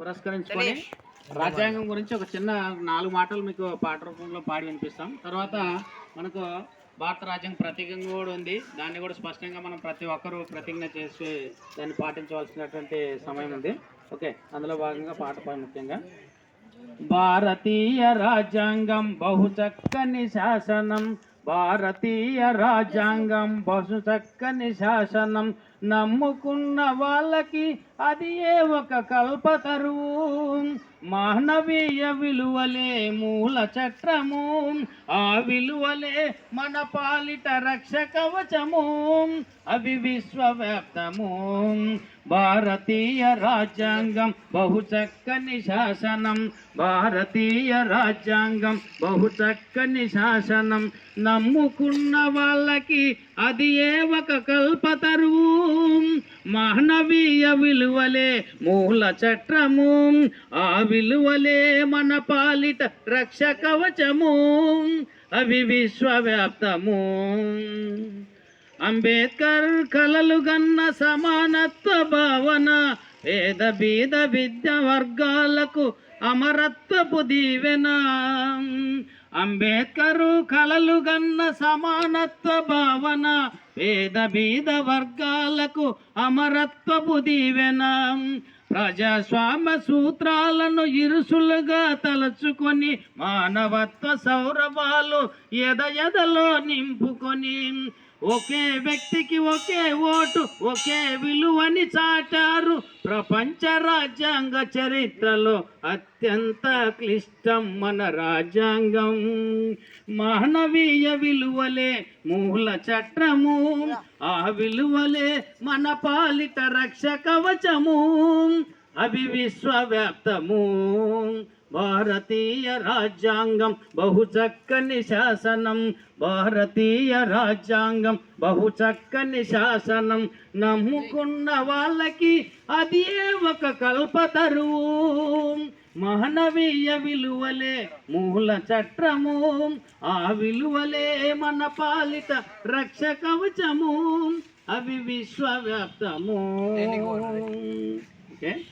పురస్కరించుకొని రాజ్యాంగం గురించి ఒక చిన్న నాలుగు మాటలు మీకు పాట రూపంలో పాడి వినిపిస్తాం. తర్వాత మనకు భారత రాజ్యాంగం ప్రత్యేకంగా కూడా ఉంది. దాన్ని కూడా స్పష్టంగా మనం ప్రతి ఒక్కరూ ప్రతిజ్ఞ చేసి దాన్ని పాటించవలసినటువంటి సమయం ఉంది. ఓకే అందులో భాగంగా పాట పాడి ముఖ్యంగా. భారతీయ రాజ్యాంగం బహు చక్కని శాసనం. భారతీయ రాజ్యాంగం బహు చక్కని శాసనం. నమ్ముకున్న వాళ్ళకి అది ఏ ఒక కల్పతరువు మానవీయ విలువలే మూల చట్రము ఆ విలువలే మన పాలిట రక్ష కవచము అవి విశ్వవ్యాప్తము. భారతీయ రాజ్యాంగం బహు చక్కని శాసనం. భారతీయ రాజ్యాంగం బహు చక్కని శాసనం. నమ్ముకున్న వాళ్ళకి అది ఏ ఒక కల్పతరువు మానవీయ విలువలే మూల చట్రము ఆ విలువలే మన పాలిట రక్ష కవచము అవి విశ్వవ్యాప్తము. అంబేద్కర్ కలలు గన్న సమానత్వ భావన పేద బీద విద్య వర్గాలకు అమరత్వపు దీవెన అంబేద్కరు కలలు గన్న సమానత్వ భావన పేద బీద వర్గాలకు అమరత్వపు దీవెన. ప్రజాస్వామ్య సూత్రాలను ఇరుసులుగా తలచుకొని మానవత్వ సౌరభాలు ఎద ఎదలో నింపుకొని ఒకే వ్యక్తికి ఒకే ఓటు ఒకే విలువని చాటారు. ప్రపంచ రాజ్యాంగ చరిత్రలో అత్యంత క్లిష్టం మన రాజ్యాంగం. మానవీయ విలువలే మూల చట్రము ఆ విలువలే మన పాలిట రక్ష కవచము అవి విశ్వవ్యాప్తము. భారతీయ రాజ్యాంగం బహు చక్కని శాసనం. భారతీయ రాజ్యాంగం బహు చక్కని శాసనం. నమ్ముకున్న వాళ్ళకి అది ఒక కల్పతరువు మానవీయ విలువలే మూల చట్రము. ఆ విలువలే మన పాలిట రక్ష కవచము. అవి విశ్వవ్యాప్తము. ఓకే.